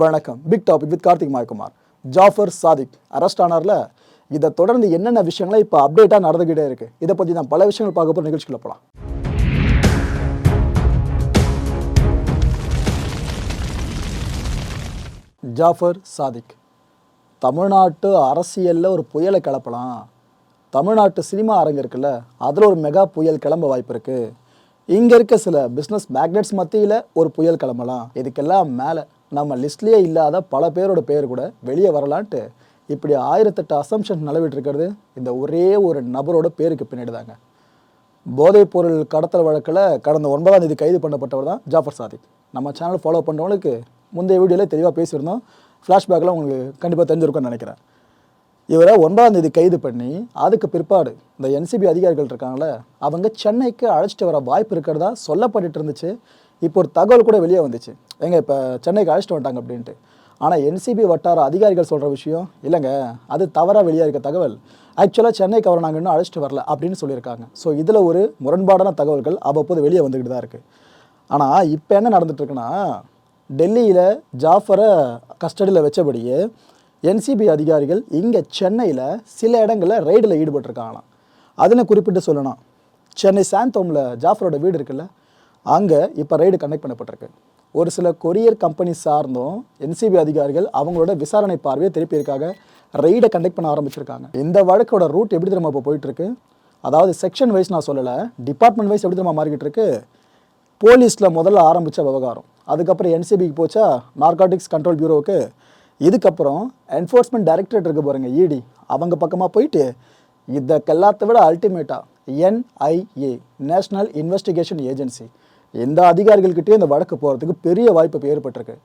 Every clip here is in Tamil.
வணக்கம். Big topic with Karthik Mayakumar. Jaffer Sadiq arrest ஆனார்ல. இதை தொடர்ந்து என்னென்ன விஷயங்களை இப்போ அப்டேட்டாக நடந்துக்கிட்டே இருக்கு? இதை பற்றி தான் பல விஷயங்கள் பார்க்க போகிற நிகழ்ச்சிக்குள்ள போகலாம் ஜாஃபர் சாதிக். தமிழ்நாட்டு அரசியலில் ஒரு புயலை கிளப்பலாம். தமிழ்நாட்டு சினிமா அரங்கு இருக்குல்ல அதில் ஒரு மெகா புயல் கிளம்ப வாய்ப்பு இருக்குது இங்கே இருக்க சில பிஸ்னஸ் மேக்னெட்ஸ் மத்தியில் ஒரு புயல் கிளம்பலாம். இதுக்கெல்லாம் மேலே நம்ம லிஸ்ட்லேயே இல்லாத பல பேரோட பேர் கூட வெளியே வரலான்ட்டு இப்படி ஆயிரத்தெட்டு அசம்ஷன் நிலவிட்டுருக்கிறது இந்த ஒரே ஒரு நபரோட பேருக்கு பின்னாடி தாங்க போதைப் பொருள் கடத்தல் வழக்கில் கடந்த ஒன்பதாம் தேதி கைது பண்ணப்பட்டவர் தான் ஜாஃபர் சாதிக். நம்ம சேனல் ஃபாலோ பண்ணுறவங்களுக்கு முந்தைய வீடியோவில் தெளிவாக பேசியிருந்தோம். ஃப்ளாஷ்பேக்கில் உங்களுக்கு கண்டிப்பாக தெரிஞ்சிருக்கும்னு நினைக்கிறேன். இவரை ஒன்பதாம் தேதி கைது பண்ணி அதுக்கு பிற்பாடு இந்த என்சிபி அதிகாரிகள் இருக்காங்களே அவங்க சென்னைக்கு அழைச்சிட்டு வர வாய்ப்பு இருக்கிறதா சொல்லப்பட்டுட்டு இருந்துச்சு. இப்போ ஒரு தகவல் கூட வெளியே வந்துச்சு. எங்க இப்போ சென்னைக்கு அழைச்சிட்டு வந்துட்டாங்க அப்படின்ட்டு. ஆனால் என்சிபி வட்டார அதிகாரிகள் சொல்கிற விஷயம் இல்லைங்க அது தவறாக வெளியே இருக்க தகவல். ஆக்சுவலாக சென்னைக்கு அவரை நாங்கள் இன்னும் அழைச்சிட்டு வரல அப்படின்னு சொல்லியிருக்காங்க. ஸோ இதில் ஒரு முரண்பாடான தகவல்கள் அவ்வப்போது வெளியே வந்துக்கிட்டு தான் இருக்குது ஆனால் இப்போ என்ன நடந்துட்டுருக்குன்னா டெல்லியில் ஜாஃபரை கஸ்டடியில் வச்சபடியே என்சிபி அதிகாரிகள் இங்கே சென்னையில் சில இடங்களில் ரெய்டில் ஈடுபட்டிருக்காங்களாம். அதில் குறிப்பிட்டு சொல்லணும். சென்னை சாந்தோமில் ஜாஃபரோட வீடு இருக்குல்ல அங்கே இப்போ ரைடு கண்டக்ட் பண்ணப்பட்டிருக்கு. ஒரு சில கொரியர் கம்பெனி சார்ந்தும் என்சிபி அதிகாரிகள் அவங்களோட விசாரணை பார்வையை திருப்பியிருக்காங்க ரைடை கண்டக்ட் பண்ண ஆரம்பிச்சிருக்காங்க. இந்த வழக்கோட ரூட் எப்படி திரும்ப இப்போ போயிட்டுருக்கு? அதாவது செக்ஷன் வைஸ் நான் சொல்லலை டிபார்ட்மெண்ட் வைஸ் எப்படி திரும்ப மாறிக்கிட்டு இருக்கு? போலீஸில் முதல்ல ஆரம்பித்த விவகாரம். அதுக்கப்புறம் என்சிபிக்கு போச்சா நார்காட்டிக்ஸ் கண்ட்ரோல் பியூரோவுக்கு இதுக்கப்புறம் என்ஃபோர்ஸ்மெண்ட் டைரக்டரேட் இருக்க பாருங்கள் இடி அவங்க பக்கமாக போயிட்டு இதற்கெல்லாத்த விட அல்டிமேட்டாக என்ஐஏ நேஷ்னல் இன்வெஸ்டிகேஷன் ஏஜென்சி எந்த அதிகாரிகள்கிட்டயும் இந்த வழக்கு போகிறதுக்கு பெரிய வாய்ப்பு இப்போ ஏற்பட்டிருக்கு.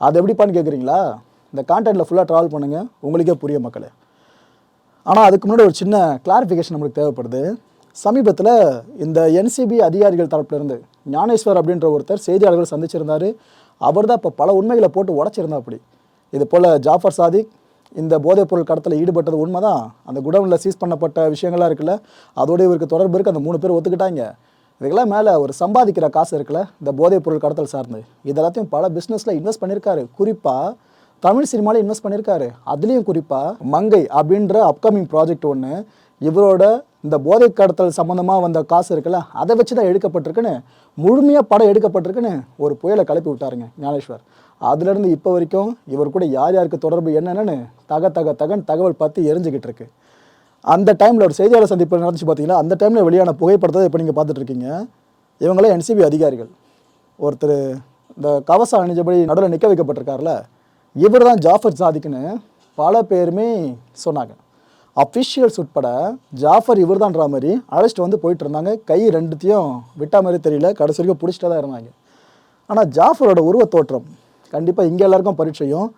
அது எப்படிப்பான்னு கேட்குறீங்களா இந்த கான்டென்ட்டில் ஃபுல்லாக ட்ராவல் பண்ணுங்கள் உங்களுக்கே புரிய மக்களே. ஆனால் அதுக்கு முன்னாடி ஒரு சின்ன கிளாரிஃபிகேஷன் நம்மளுக்கு தேவைப்படுது. சமீபத்தில் இந்த என்சிபி அதிகாரிகள் தரப்புலேருந்து ஞானேஸ்வர் அப்படின்ற ஒருத்தர் செய்தியாளர்கள் சந்திச்சிருந்தார். அவர் தான் இப்போ பல உண்மைகளை போட்டு உடச்சிருந்தா அப்படி இது போல் ஜாஃபர் சாதிக் இந்த போதைப்பொருள் கடத்தில் ஈடுபட்டது உண்மை தான் அந்த குடவுனில் சீஸ் பண்ணப்பட்ட விஷயங்கள்லாம் இருக்குல்ல அதோட இவருக்கு தொடர்பு இருக்குது அந்த மூணு பேர் ஒத்துக்கிட்டாங்க. இதுக்கெல்லாம் மேலே ஒரு சம்பாதிக்கிற காசு இருக்குல்ல இந்த போதைப்பொருள் கடத்தல் சார்ந்து. இதெல்லாத்தையும் பல பிஸ்னஸில் இன்வெஸ்ட் பண்ணியிருக்காரு குறிப்பாக தமிழ் சினிமாவில் இன்வெஸ்ட் பண்ணியிருக்காரு அதுலேயும் குறிப்பாக மங்கை அப்படின்ற அப்கமிங் ப்ராஜெக்ட் ஒன்று இவரோட இந்த போதை கடத்தல் சம்மந்தமாக வந்த காசு இருக்குல்ல அதை வச்சு தான் எடுக்கப்பட்டிருக்குன்னு முழுமையாக படம் எடுக்கப்பட்டிருக்குன்னு ஒரு புயலை கிளப்பி விட்டாருங்க ஞானேஸ்வர். அதுலேருந்து இப்போ வரைக்கும் இவர் கூட யார் யாருக்கு தொடர்பு என்னென்னு தக தக தகன் தகவல் பற்றி எரிஞ்சுக்கிட்டு இருக்கு. அந்த டைமில் ஒரு செய்தியாளர் சந்திப்பு நடந்துச்சு பார்த்தீங்கன்னா அந்த டைமில் வெளியான புகைப்படத்தை இப்போ நீங்கள் பார்த்துட்ருக்கீங்க. இவங்களே என்சிபி அதிகாரிகள். ஒருத்தர் இந்த கவசம் அணிஞ்சபடி நடுவில் நிற்க வைக்கப்பட்டிருக்கார்ல இவர் தான் ஜாஃபர் சாதிக்குன்னு பல பேருமே சொன்னாங்க. அஃபிஷியல்ஸ் உட்பட ஜாஃபர் இவர் இவர்தான்ற மாதிரி அழைச்சிட்டு வந்து போயிட்டு இருந்தாங்க கை ரெண்டுத்தையும் விட்டா மாதிரி தெரியல. கடைசி வரைக்கும் பிடிச்சிட்டே தான் இருந்தாங்க. ஆனால் ஜாஃபரோட உருவத் தோற்றம் கண்டிப்பாக இங்கே எல்லாருக்கும் பரீட்சையும்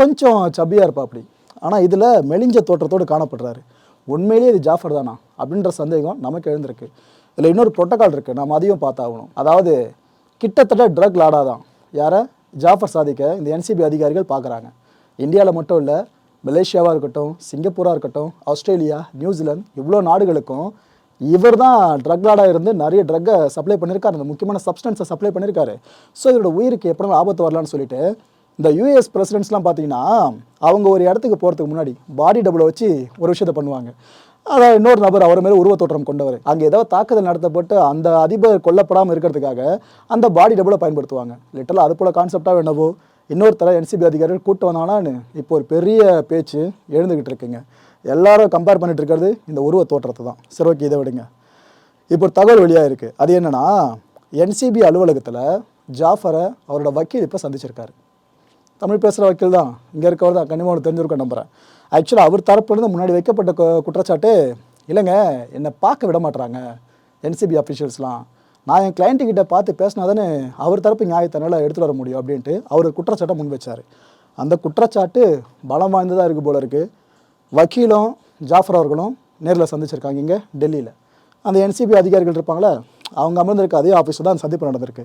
கொஞ்சம் சப்பியாக இருப்பா அப்படி. ஆனால் இதில் மெலிஞ்ச தோற்றத்தோடு காணப்படுறாரு. உண்மையிலேயே இது ஜாஃபர் தானா? அப்படின்ற சந்தேகம் நமக்கு எழுந்திருக்கு. இதில் இன்னொரு ப்ரோட்டோக்கால் இருக்குது நம்ம அதையும் பார்த்தாகணும். அதாவது கிட்டத்தட்ட ட்ரக் லாடாக தான். யாரை? ஜாஃபர் சாதிக்க இந்த என்சிபி அதிகாரிகள் பார்க்குறாங்க. இந்தியாவில் மட்டும் இல்லை மலேசியாவாக இருக்கட்டும் சிங்கப்பூராக இருக்கட்டும் ஆஸ்திரேலியா நியூசிலாந்து இவ்வளோ நாடுகளுக்கும் இவர் தான் ட்ரக் லாடாக இருந்து நிறைய ட்ரக்கை சப்ளை பண்ணியிருக்காரு. அந்த முக்கியமான சப்ஸ்டன்ஸை சப்ளை பண்ணியிருக்காரு. ஸோ இதோட உயிருக்கு எப்படியும் ஆபத்து வரலான்னு சொல்லிட்டு இந்த யூஎஸ் பிரசிடென்ட்ஸ்லாம் பார்த்தீங்கன்னா அவங்க ஒரு இடத்துக்கு போகிறதுக்கு முன்னாடி பாடி டபுளை வச்சு ஒரு விஷயத்தை பண்ணுவாங்க. அதாவது இன்னொரு நபர் அவர் மேலே உருவத்தோற்றம் கொண்டவர். அங்கே ஏதோ தாக்குதல் நடத்தப்பட்டு அந்த அதிபர் கொல்லப்படாமல் இருக்கிறதுக்காக அந்த பாடி டபுளை பயன்படுத்துவாங்க. லிட்டலாக அது போல் கான்செப்டாக என்னவோ இன்னொருத்தர என்சிபி அதிகாரிகள் கூட்டு வந்தாங்கன்னு இப்போ ஒரு பெரிய பேச்சு எழுந்துக்கிட்டு இருக்குங்க. எல்லாரும் கம்பேர் பண்ணிட்டு இருக்கிறது இந்த உருவ தோற்றத்தை தான். சரி ஓகே இதை விடுங்க. இப்போ ஒரு தகவல் வெளியாக இருக்குது அது என்னென்னா என்சிபி அலுவலகத்தில் ஜாஃபரை அவரோட வக்கீல் இப்போ சந்திச்சிருக்காரு. தமிழ் பேசுகிற வக்கீல் தான். இங்கே இருக்கவர் தான். கண்டிப்பாக தெரிஞ்சிருக்கோம் நம்புகிறேன் ஆக்சுவலாக அவர் தரப்புலேருந்து முன்னாடி வைக்கப்பட்ட குற்றச்சாட்டு இல்லைங்க என்னை பார்க்க விட மாட்டுறாங்க என்சிபி அஃபிஷியல்ஸ்லாம் நான் என் கிளைண்ட்டுக்கிட்ட பார்த்து பேசினா தானே அவர் தரப்பு நியாயத்தினால எடுத்துகிட்டு வர முடியும் அப்படின்ட்டு அவர் குற்றச்சாட்டை முன் வச்சார். அந்த குற்றச்சாட்டு பலம் வாய்ந்ததாக இருக்குது போல இருக்குது வக்கீலும் ஜாஃபர் அவர்களும் நேரில் சந்திச்சிருக்காங்க இங்கே டெல்லியில். அந்த என்சிபி அதிகாரிகள் இருப்பாங்களே அவங்க அமர்ந்திருக்க அதே ஆஃபீஸில் தான் சந்திப்பு நடந்திருக்கு.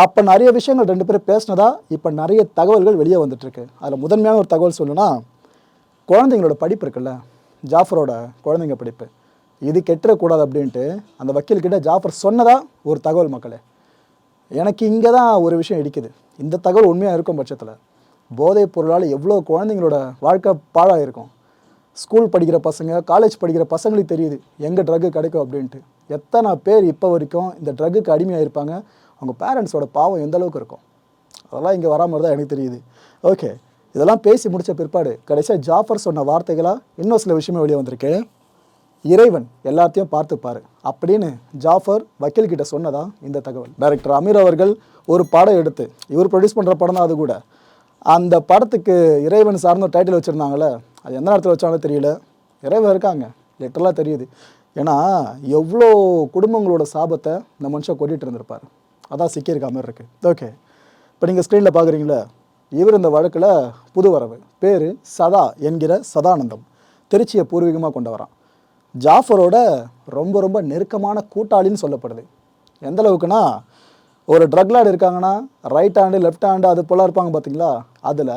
அப்போ நிறைய விஷயங்கள் ரெண்டு பேரும் பேசினதா இப்போ நிறைய தகவல்கள் வெளியே வந்துட்டுருக்கு. அதில் முதன்மையான ஒரு தகவல் சொல்லணும்னா குழந்தைங்களோட படிப்பு இருக்குல்ல ஜாஃபரோட குழந்தைங்க படிப்பு. இது கெட்டுறக்கூடாது அப்படின்ட்டு அந்த வக்கீல்கிட்ட ஜாஃபர் சொன்னதா ஒரு தகவல் மக்களே. எனக்கு இங்கே தான் ஒரு விஷயம் இடிக்குது. இந்த தகவல் உண்மையாக இருக்கும் பட்சத்தில் போதைப் பொருளால் எவ்வளோ குழந்தைங்களோட வாழ்க்கை பாழாயிருக்கும். ஸ்கூல் படிக்கிற பசங்க காலேஜ் படிக்கிற பசங்களுக்கு தெரியுது எங்கே ட்ரக்கு கிடைக்கும் அப்படின்ட்டு. எத்தனை பேர் இப்போ வரைக்கும் இந்த ட்ரக்குக்கு அடிமையாக இருப்பாங்க அவங்க பேரண்ட்ஸோட பாவம் எந்த அளவுக்கு இருக்கும்? அதெல்லாம் இங்கே வரா மாதிரி தான் எனக்கு தெரியுது. ஓகே இதெல்லாம் பேசி முடித்த பிற்பாடு கடைசியாக ஜாஃபர் சொன்ன வார்த்தைகளாக இன்னும் சில விஷயமே வெளியே வந்திருக்கு. இறைவன் எல்லாத்தையும் பார்த்துப்பார் அப்படின்னு ஜாஃபர் வக்கீல் கிட்ட சொன்னதா இந்த தகவல். டைரக்டர் அமீர் அவர்கள் ஒரு படம் எடுத்து இவர் ப்ரொடியூஸ் பண்ணுற படம் தான் அது கூட. அந்த படத்துக்கு இறைவன் சார்ந்த டைட்டில் வச்சுருந்தாங்களே அது எந்த நேரத்தில் வச்சாலும் தெரியல. இறைவன் இருக்காங்க லிட்டரலாக தெரியுது. ஏன்னா எவ்வளோ குடும்பங்களோட சாபத்தை இந்த மனுஷன் கொட்டிகிட்டு இருந்திருப்பார். அதான் சிக்கியிருக்க மாதிரி இருக்குது ஓகே இப்போ நீங்கள் ஸ்க்ரீனில் பார்க்குறீங்களே இவர் இந்த வழக்கில் புது வரவு. பேர் சதா என்கிற சதானந்தம். திருச்சியை பூர்வீகமாக கொண்டு வரான் ஜாஃபரோட ரொம்ப ரொம்ப நெருக்கமான கூட்டாளின்னு சொல்லப்படுது. எந்த அளவுக்குன்னா ஒரு ட்ரக் லார்டு இருக்காங்கன்னா ரைட் ஹேண்டு லெஃப்ட் ஹேண்டு அது போல இருப்பாங்க பார்த்தீங்களா அதில்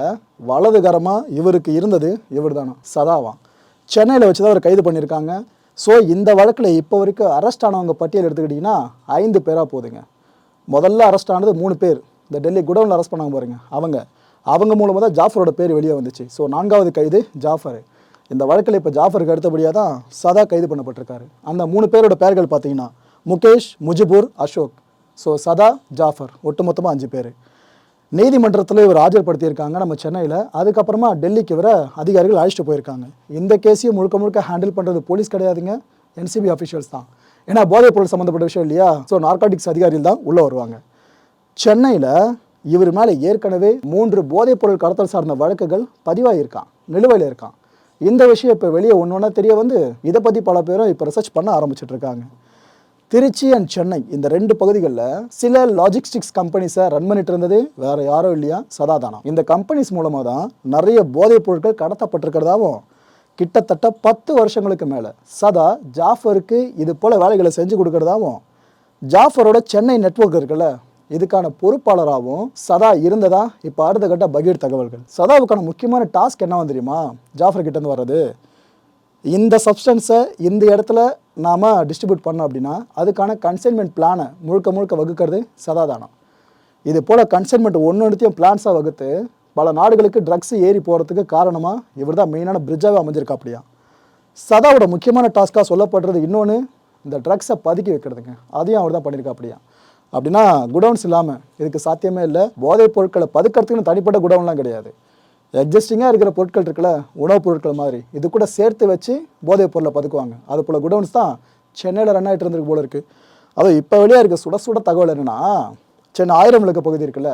வலதுகரமாக இவருக்கு இருந்தது இவர் தானா சதாவான் சென்னையில் வச்சு தான் அவர் கைது பண்ணியிருக்காங்க. ஸோ இந்த வழக்கில் இப்போ வரைக்கும் அரெஸ்ட் ஆனவங்க பட்டியல் எடுத்துக்கிட்டிங்கன்னா ஐந்து பேராக போகுதுங்க முதல்ல அரெஸ்ட் ஆனது மூணு பேர். இந்த டெல்லி குடவுனில் அரெஸ்ட் பண்ணாங்க பாருங்க. அவங்க. அவங்க மூலமாக தான் ஜாஃபரோட பேர் வெளியே வந்துச்சு. ஸோ நான்காவது கைது ஜாஃபர். இந்த வழக்கில் இப்போ ஜாஃபருக்கு அடுத்தபடியாக தான் சதா கைது பண்ணப்பட்டிருக்காரு. அந்த மூணு பேரோட பெயர்கள் பார்த்தீங்கன்னா முகேஷ் முஜிபூர் அசோக். ஸோ சதா ஜாஃபர். ஒட்டுமொத்தமாக அஞ்சு பேர். நீதிமன்றத்தில் இவர் ஆஜர்படுத்தியிருக்காங்க நம்ம சென்னையில். அதுக்கப்புறமா டெல்லிக்கு இவரை அதிகாரிகள் அழைச்சிட்டு போயிருக்காங்க. இந்த கேஸையும் முழுக்க முழுக்க ஹேண்டில் பண்ணுறது போலீஸ் கிடையாதுங்க. என்சிபி அஃபிஷியல்ஸ் தான். ஏன்னா போதைப் பொருள் சம்மந்தப்பட்ட விஷயம் இல்லையா? ஸோ நார்காட்டிக்ஸ் அதிகாரிகள் தான் உள்ளே வருவாங்க. சென்னையில் இவர் மேலே ஏற்கனவே மூன்று போதைப் பொருள் கடத்தல் சார்ந்த வழக்குகள் பதிவாகியிருக்கான் நிலுவையில் இருக்கான். இந்த விஷயம் இப்போ வெளியே ஒன்று ஒன்றா தெரிய வந்து இதை பற்றி பல பேரும் இப்போ ரிசர்ச் பண்ண ஆரம்பிச்சிட்டு இருக்காங்க திருச்சி அண்ட் சென்னை இந்த ரெண்டு பகுதிகளில் சில லாஜிஸ்டிக்ஸ் கம்பெனிஸை ரன் பண்ணிட்டு இருந்தது வேற யாரும் இல்லையா? சதாதானம். இந்த கம்பெனிஸ் மூலமாக தான் நிறைய போதைப் பொருட்கள் கடத்தப்பட்டிருக்கிறதாவும் கிட்டத்தட்ட பத்து வருஷங்களுக்கு மேலே. சதா ஜாஃபருக்கு இது போல் வேலைகளை செஞ்சு கொடுக்கறதாவும் ஜாஃபரோட சென்னை நெட்வொர்க் இருக்குல்ல இதுக்கான பொறுப்பாளராகவும் சதா இருந்ததா இப்போ அடுத்த கட்ட பகீர் தகவல்கள். சதாவுக்கான முக்கியமான டாஸ்க் என்ன தெரியுமா? ஜாஃபர் கிட்டேருந்து வர்றது. இந்த சப்ஸ்டன்ஸை இந்த இடத்துல நாம் டிஸ்ட்ரிபியூட் பண்ணோம் அப்படின்னா அதுக்கான கன்சைன்மெண்ட் பிளானை முழுக்க முழுக்க வகுக்கிறது சதாதானம் இது போல் கன்சைன்மெண்ட் ஒன்று ஒன்றுத்தையும் பிளான்ஸாக வகுத்து பல நாடுகளுக்கு ட்ரக்ஸ் ஏறி போகிறதுக்கு காரணமாக இவர் தான் மெயினான பிரிட்ஜாகவே அமைஞ்சிருக்கா அப்படியா சதாவோட முக்கியமான டாஸ்க்காக சொல்லப்படுறது இன்னொன்று இந்த ட்ரக்ஸை பதுக்கி வைக்கிறதுங்க. அதையும் அவர் தான் பண்ணியிருக்கா அப்படியா அப்படின்னா குடவுன்ஸ் இல்லாமல் இதுக்கு சாத்தியமே இல்லை. போதைப் பொருட்களை பதுக்கிறதுக்குன்னு தனிப்பட்ட குடவுன்லாம் கிடையாது. எக்ஸிஸ்டிங்காக இருக்கிற பொருட்கள் இருக்குல்ல உணவுப் பொருட்கள் மாதிரி இது கூட சேர்த்து வச்சு போதைப் பொருளை பதுக்குவாங்க. அது போல் குடவுன்ஸ் தான் சென்னையில் ரன் ஆகிட்டு இருந்திருக்கு போல இருக்குது அதுவும் இப்போ வழியாக இருக்க சுட சுட தகவல் என்னென்னா சென்னை ஆயிரம் விளக்க பகுதி இருக்குல்ல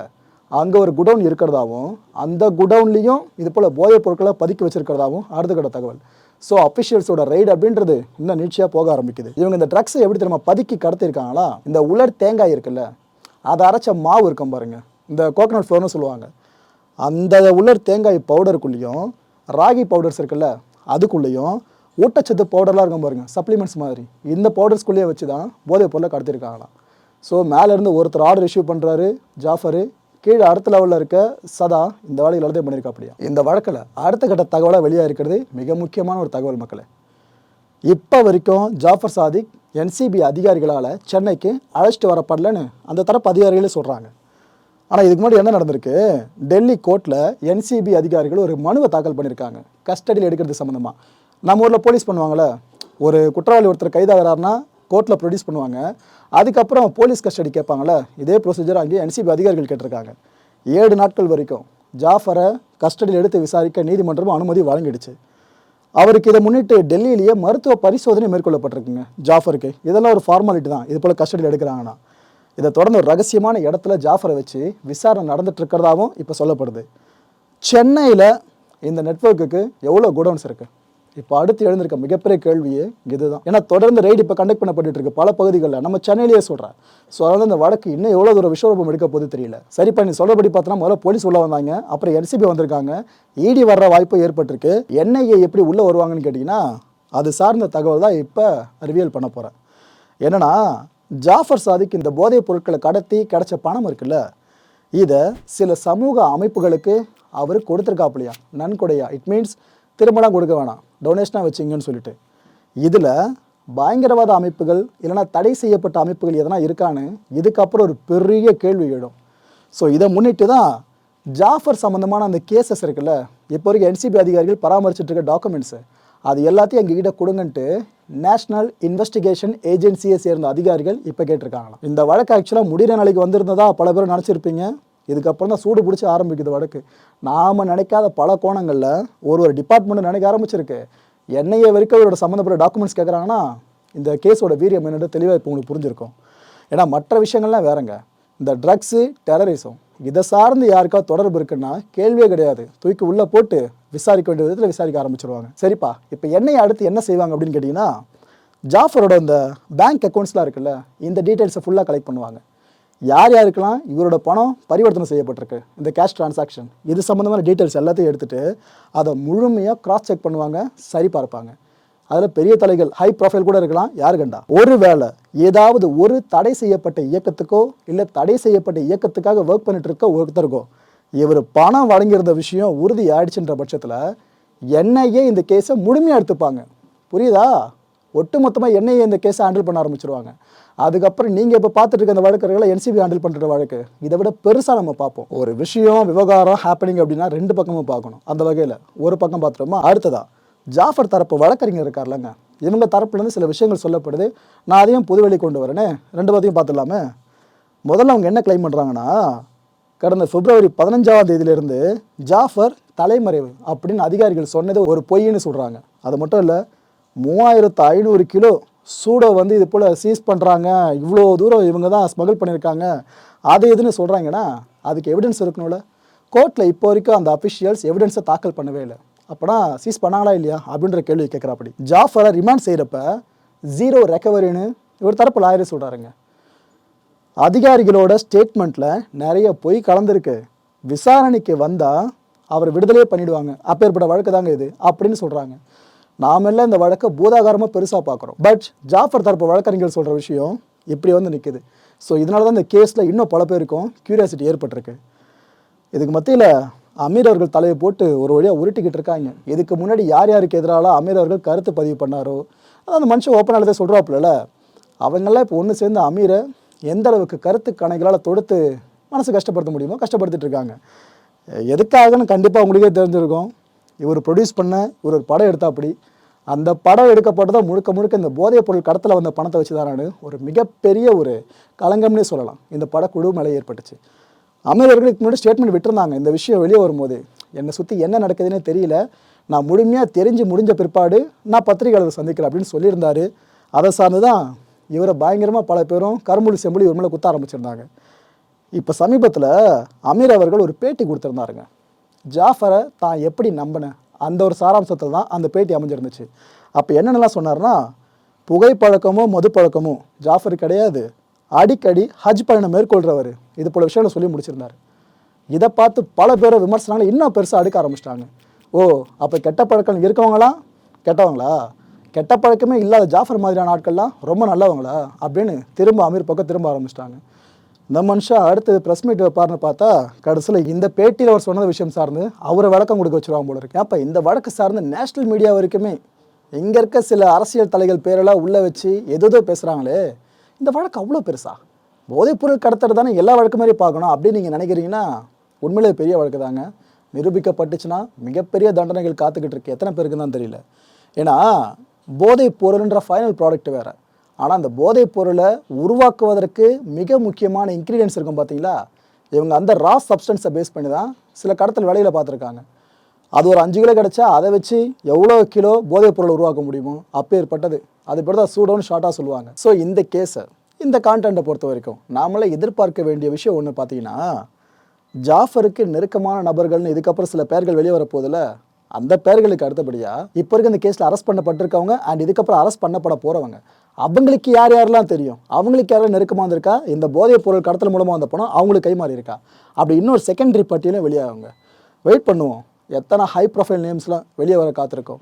அங்கே ஒரு குடவுன் இருக்கிறதாவும் அந்த குடவுன்லேயும் இது போல் போதைப் பொருட்களை பதுக்கி வச்சிருக்கிறதாவும் அடுத்த கட்ட தகவல். ஸோ அஃபிஷியல்ஸோட ரைடு அப்படின்றது இன்னும் நீட்சியாக போக ஆரம்பிக்குது. இவங்க இந்த ட்ரக்ஸை எப்படி தெரியுமா பதுக்கி கடத்திருக்காங்களா இந்த உலர் தேங்காய் இருக்குல்ல அதை அரைச்ச மாவு இருக்கும் பாருங்க. இந்த கோகனட் ஃப்ளோர்னு சொல்லுவாங்க. அந்த உலர் தேங்காய் பவுடருக்குள்ளேயும் ராகி பவுடர்ஸ் இருக்குல்ல அதுக்குள்ளேயும் ஊட்டச்சத்து பவுடர்லாம் இருக்கும் பாருங்க சப்ளிமெண்ட்ஸ் மாதிரி. இந்த பவுடர்ஸ்குள்ளேயே வச்சு தான் போதைப் பொருளை கடத்திருக்காங்களாம் ஸோ மேலேருந்து ஒருத்தர் ஆர்டர் இஷ்யூ பண்ணுறாரு ஜாஃபரு கீழே அடுத்த லெவலில் இருக்க சதா இந்த வேலையில் எல்லாத்தையும் பண்ணியிருக்கா அப்படியா? இந்த வழக்கில் அடுத்த கட்ட தகவலாக வெளியாக இருக்கிறது மிக முக்கியமான ஒரு தகவல் மக்களே. இப்போ வரைக்கும் ஜாஃபர் சாதிக் என்சிபி அதிகாரிகளால் சென்னைக்கு அழைச்சிட்டு வரப்படலன்னு அந்த தரப்பு அதிகாரிகளே சொல்கிறாங்க ஆனால் இதுக்கு முன்னாடி என்ன நடந்திருக்கு? டெல்லி கோர்ட்டில் என்சிபி அதிகாரிகள் ஒரு மனுவை தாக்கல் பண்ணியிருக்காங்க. கஸ்டடியில் எடுக்கிறது சம்மந்தமாக நம்ம ஊரில் போலீஸ் பண்ணுவாங்கள்ல ஒரு குற்றவாளி ஒருத்தர் கைதாகிறாருன்னா கோர்ட்டில் ப்ரொடியூஸ் பண்ணுவாங்க. அதுக்கப்புறம் போலீஸ் கஸ்டடி கேட்பாங்கள்ல இதே ப்ரொசீஜர் அங்கேயே என்சிபி அதிகாரிகள் கேட்டிருக்காங்க. ஏழு நாட்கள் வரைக்கும் ஜாஃபரை கஸ்டடியில் எடுத்து விசாரிக்க நீதிமன்றமும் அனுமதி வழங்கிடுச்சு. அவருக்கு இதை முன்னிட்டு டெல்லியிலேயே மருத்துவ பரிசோதனை மேற்கொள்ளப்பட்டிருக்குங்க ஜாஃபருக்கு. இதெல்லாம் ஒரு ஃபார்மாலிட்டி தான். இது போல் கஸ்டடியில் எடுக்கிறாங்கன்னா. இதை தொடர்ந்து ஒரு ரகசியமான இடத்துல ஜாஃபரை வச்சு விசாரணை நடந்துட்டு இருக்கிறதாகவும் இப்போ சொல்லப்படுது. சென்னையில் இந்த நெட்வொர்க்குக்கு எவ்வளோ குடவுன்ஸ் இருக்குது இப்போ அடுத்து எழுந்திருக்க மிகப்பெரிய கேள்வியே இதுதான். ஏன்னா தொடர்ந்து ரைடு இப்போ கண்டக்ட் பண்ணப்பட்டு இருக்கு பல பகுதிகளில். நம்ம சென்னையிலேயே சொல்கிறேன் ஸோ அதாவது இந்த வழக்கு இன்னும் எவ்வளோ தூரம் விஸ்வரூபம் எடுக்க போது தெரியல. சரி பண்ணி சொல்றபடி பார்த்தோன்னா முதல்ல போலீஸ் உள்ள வந்தாங்க. அப்புறம் என்சிபி வந்திருக்காங்க. இடி வர்ற வாய்ப்பு ஏற்பட்டிருக்கு. என்ஐஏ எப்படி உள்ளே வருவாங்கன்னு கேட்டிங்கன்னா அது சார்ந்த தகவல் தான் இப்போ ரிவியல் பண்ண போகிறேன் என்னென்னா ஜாஃபர் சாதிக்கு இந்த போதைப் பொருட்களை கடத்தி கிடைச்ச பணம் இருக்குல்ல. இதை சில சமூக அமைப்புகளுக்கு அவர் கொடுத்துருக்காப்புலையா? நன்கொடையா? இட் மீன்ஸ் திரும்பலாம் கொடுக்க வேணாம். டொனேஷனாக வச்சிங்கன்னு சொல்லிட்டு. இதில் பயங்கரவாத அமைப்புகள் இல்லைன்னா தடை செய்யப்பட்ட அமைப்புகள் எதனா இருக்கான்னு இதுக்கப்புறம் ஒரு பெரிய கேள்வி எழும். ஸோ இதை முன்னிட்டு தான் ஜாஃபர் சம்மந்தமான அந்த கேசஸ் இருக்குல்ல இப்போ வரைக்கும் என்சிபி அதிகாரிகள் பராமரிச்சுட்டு இருக்க டாக்குமெண்ட்ஸு அது எல்லாத்தையும் எங்ககிட்ட கொடுங்கன்ட்டு நேஷனல் இன்வெஸ்டிகேஷன் ஏஜென்சியை சேர்ந்த அதிகாரிகள் இப்போ கேட்டிருக்காங்களாம். இந்த வழக்கு ஆக்சுவலாக முடிகிற நாளைக்கு வந்திருந்ததா பல பேர் நினச்சிருப்பீங்க. இதுக்கப்புறம் தான் சூடு பிடிச்சி ஆரம்பிக்குது வடக்கு. நாம் நினைக்காத பல கோணங்களில் ஒரு ஒரு டிபார்ட்மெண்ட் நினைக்க ஆரம்பிச்சிருக்கு. என்னையை வரைக்கும் அவரோட சம்மந்தப்பட்ட டாக்குமெண்ட்ஸ் கேட்குறாங்கன்னா இந்த கேஸோட வீரியம் என்னென்னு தெளிவாக இப்போ உங்களுக்கு புரிஞ்சிருக்கும். ஏன்னா மற்ற விஷயங்கள்லாம் வேறங்க. இந்த ட்ரக்ஸு டெரரிசம் இதை சார்ந்து யாருக்காவது தொடர்பு இருக்குன்னா கேள்வியே கிடையாது. தூக்கி உள்ளே போட்டு விசாரிக்க வேண்டிய விதத்தில் விசாரிக்க ஆரம்பிச்சிருவாங்க. சரிப்பா இப்போ என்னை அடுத்து என்ன செய்வாங்க அப்படின்னு கேட்டிங்கன்னா ஜாஃபரோட இந்த பேங்க் அக்கௌண்ட்ஸ்லாம் இருக்குல்ல இந்த டீட்டெயில்ஸை ஃபுல்லாக கலெக்ட் பண்ணுவாங்க. யார் யாருக்கெல்லாம் இவரோட பணம் பரிவர்த்தனை செய்யப்பட்டிருக்கு இந்த கேஷ் டிரான்சாக்ஷன் இது சம்மந்தமான டீட்டெயில்ஸ் எல்லாத்தையும் எடுத்துகிட்டு அதை முழுமையாக கிராஸ் செக் பண்ணுவாங்க சரி பார்ப்பாங்க. அதில் பெரிய தலைகள் ஹை ப்ரொஃபைல் கூட இருக்கலாம் யாரு கண்டா? ஒருவேளை ஏதாவது ஒரு தடை செய்யப்பட்ட இயக்கத்துக்கோ இல்லை தடை செய்யப்பட்ட இயக்கத்துக்காக ஒர்க் பண்ணிட்டு இருக்க ஒருத்தருக்கோ இவர் பணம் வழங்கியிருந்த விஷயம் உறுதி ஆயிடுச்சுன்ற பட்சத்தில் என்னையே இந்த கேஸை முழுமையாக எடுத்துப்பாங்க. புரியுதா? ஒட்டுமொத்தமாக என்னையே இந்த கேஸை ஹேண்டில் பண்ண ஆரம்பிச்சிருவாங்க. அதுக்கப்புறம் நீங்கள் இப்போ பார்த்துட்டு இருக்க இந்த வழக்கர்களை என்சிபி ஹேண்டில் பண்ணுற வழக்கு இதை விட பெருசாக நம்ம பார்ப்போம். ஒரு விஷயம் விவகாரம் ஹேப்பனிங் அப்படின்னா ரெண்டு பக்கமும் பார்க்கணும். அந்த வகையில் ஒரு பக்கம் பார்த்துட்டோமா அடுத்ததா ஜாஃபர் தரப்பு வழக்கறிஞர் இருக்கார்லங்க. இவங்க தரப்புலேருந்து சில விஷயங்கள் சொல்லப்படுது. நான் அதையும் புதுவெளி கொண்டு வரேனே ரெண்டு பற்றியும் பார்த்துடலாமே. முதல்ல அவங்க என்ன கிளைம் பண்ணுறாங்கன்னா கடந்த பிப்ரவரி பதினஞ்சாம் தேதியிலிருந்து ஜாஃபர் தலைமறைவு அப்படின்னு அதிகாரிகள் சொன்னது ஒரு பொய்ன்னு சொல்கிறாங்க அது மட்டும் இல்லை மூவாயிரத்து ஐநூறு கிலோ சூடை வந்து இது போல் சீஸ் பண்ணுறாங்க இவ்வளோ தூரம் இவங்க தான் ஸ்மகிள் பண்ணியிருக்காங்க. அது எதுன்னு சொல்கிறாங்கன்னா அதுக்கு எவிடன்ஸ் இருக்கணும்ல. கோர்ட்டில் இப்போ வரைக்கும் அந்த அஃபிஷியல்ஸ் எவிடன்ஸை தாக்கல் பண்ணவே இல்லை. அப்போனா சீஸ் பண்ணாங்களா இல்லையா? அப்படின்ற கேள்வி கேட்குறாப்படி. ஜாஃபரை ரிமாண்ட் செய்கிறப்ப ஜீரோ ரெக்கவரின்னு இவர் தரப்பு லாயரே சொல்கிறாருங்க அதிகாரிகளோட ஸ்டேட்மெண்ட்டில் நிறைய பொய் கலந்துருக்கு. விசாரணைக்கு வந்தால் அவர் விடுதலையே பண்ணிவிடுவாங்க அப்பேற்பட்ட வழக்கு தாங்க இது. அப்படின்னு சொல்கிறாங்க நாமெல்லாம் இந்த வழக்கை பூதாகாரமாக பெருசாக பார்க்குறோம். பட் ஜாஃபர் தரப்பு வழக்கறிஞர் சொல்கிற விஷயம் இப்படி வந்து நிற்குது ஸோ இதனால தான் இந்த கேஸில் இன்னும் பல பேருக்கும் கியூரியாசிட்டி ஏற்பட்டிருக்கு. இதுக்கு மத்தியில் அமீர் அவர்கள் தலையை போட்டு ஒரு வழியாக உருட்டிக்கிட்டு இருக்காங்க. இதுக்கு முன்னாடி யார் யாருக்கு எதிரால அமீர் அவர்கள் கருத்து பதிவு பண்ணாரோ? அதான் அந்த மனுஷன் ஓப்பனாக தான் சொல்கிறாப்புல அவங்கெல்லாம் இப்போ ஒன்று சேர்ந்து அமீரை எந்த அளவுக்கு கருத்து கணைகளால் தொடுத்து மனசு கஷ்டப்படுத்த முடியுமோ கஷ்டப்படுத்திட்டு இருக்காங்க. எதுக்காகன்னு கண்டிப்பாக உங்களுக்கே தெரிஞ்சிருக்கும். இவர் ப்ரொடியூஸ் பண்ண இவர் ஒரு படம் எடுத்தாப்படி. அந்த படம் எடுக்கப்பட்டதான் முழுக்க முழுக்க இந்த போதைப் பொருள் கடத்தில் வந்த பணத்தை வச்சு தான் ஒரு மிகப்பெரிய ஒரு களங்கம்னே சொல்லலாம். இந்த படக்குழு மேலே ஏற்பட்டுச்சு. அமீரர்களுக்கு முன்னாடி ஸ்டேட்மெண்ட் விட்டுருந்தாங்க. இந்த விஷயம் வெளியே வரும்போது என்னை சுற்றி என்ன நடக்குதுன்னே தெரியல. நான் முழுமையாக தெரிஞ்சு முடிஞ்ச பிற்பாடு நான் பத்திரிகையாளர் சந்திக்கிறேன் அப்படின்னு சொல்லியிருந்தாரு. அதை சார்ந்து தான் இவரை பயங்கரமாக பல பேரும் கரும்புலி செம்புலி இவர் மேலே குத்த ஆரம்பிச்சிருந்தாங்க. இப்போ சமீபத்தில் அமீர் அவர்கள் ஒரு பேட்டி கொடுத்துருந்தாருங்க. ஜாஃபரை தான் எப்படி நம்பினேன் அந்த ஒரு சாராம்சத்தில் தான் அந்த பேட்டி அமைஞ்சிருந்துச்சு. அப்போ என்னென்னலாம் சொன்னார்னா புகைப்பழக்கமோ மதுப்பழக்கமோ ஜாஃபர் கிடையாது. அடிக்கடி ஹஜ் பயணம் மேற்கொள்கிறவர் இது போல விஷயங்களை சொல்லி முடிச்சிருந்தார். இதை பார்த்து பல பேரை விமர்சனங்களை இன்னும் பெருசாக அடுக்க ஆரம்பிச்சிட்டாங்க. ஓ அப்போ கெட்ட பழக்கம் இருக்கவங்களா? கெட்டவங்களா? கெட்ட பழக்கமே இல்லாத ஜாஃபர் மாதிரியான ஆட்கள்லாம் ரொம்ப நல்லவங்களா? அப்படின்னு திரும்ப அமீர் பக்கம் திரும்ப ஆரம்பிச்சிட்டாங்க. இந்த மனுஷன் அடுத்து ப்ரெஸ் மீட் வைப்பார்னு பார்த்தா கடைசியில் இந்த பேட்டியில் அவர் சொன்ன விஷயம் சார்ந்து அவரை வழக்கம் கொடுக்க வச்சுருவாங்க போல இருக்கு. அப்போ இந்த வழக்கு சார்ந்து நேஷனல் மீடியா வரைக்குமே இங்கே இருக்க சில அரசியல் தலைகள் பேரெல்லாம் உள்ளே வச்சு எதோ பேசுகிறாங்களே இந்த வழக்கு அவ்வளோ பெருசா? போதைப்பொருள் கடத்துறது தானே எல்லா வழக்கு மாதிரி பார்க்கணும் அப்படின்னு நீங்கள் நினைக்கிறீங்கன்னா உண்மையிலே பெரிய வழக்கு தாங்க. நிரூபிக்கப்பட்டுச்சுன்னா மிகப்பெரிய தண்டனைகள் காத்துக்கிட்டு இருக்கு. எத்தனை பேருக்கு தான் தெரியல. ஏன்னா போதைப் பொருள்ன்ற ஃபைனல் ப்ராடக்ட் வேறு. ஆனால் அந்த போதைப் பொருளை உருவாக்குவதற்கு மிக முக்கியமான இன்க்ரீடியன்ஸ் இருக்கும் பார்த்தீங்களா இவங்க அந்த ரா சப்ஸ்டன்ஸை பேஸ் பண்ணி தான் சில கடத்தல் வேலையில் பார்த்துருக்காங்க. அது ஒரு அஞ்சு கிலோ கிடச்சா அதை வச்சு எவ்வளோ கிலோ போதைப் பொருள் உருவாக்க முடியுமோ அப்பேற்பட்டது. அது பேர் தான் சூடவுன் ஷார்ட்டாக சொல்லுவாங்க. ஸோ இந்த கேஸை இந்த கான்டென்ட்டை பொறுத்த வரைக்கும் நாமளே எதிர்பார்க்க வேண்டிய விஷயம் ஒன்று பார்த்தீங்கன்னா ஜாஃபருக்கு நெருக்கமான நபர்கள்னு இதுக்கப்புறம் சில பெயர்கள் வெளியே வரப்போதில் அந்த பெயர்களுக்கு அடுத்தபடியாக இப்போ இருக்க இந்த கேஸில் அரெஸ்ட் பண்ணப்பட்டிருக்கவங்க அண்ட் இதுக்கப்புறம் அரெஸ்ட் பண்ணப்பட போகிறவங்க அவங்களுக்கு யார் யாரெல்லாம் தெரியும்? அவங்களுக்கு யாரெல்லாம் நெருக்கமாக வந்திருக்கா இந்த போதைப் பொருள் கடத்தல் மூலமாக வந்த பணம் அவங்களுக்கு கைமாறி இருக்கா? அப்படி இன்னொரு செகண்டரி பட்டியலும் வெளியாகுங்க. வெயிட் பண்ணுவோம். எத்தனை ஹை ப்ரொஃபைல் நேம்ஸ்லாம் வெளியே வர காத்திருக்கோம்.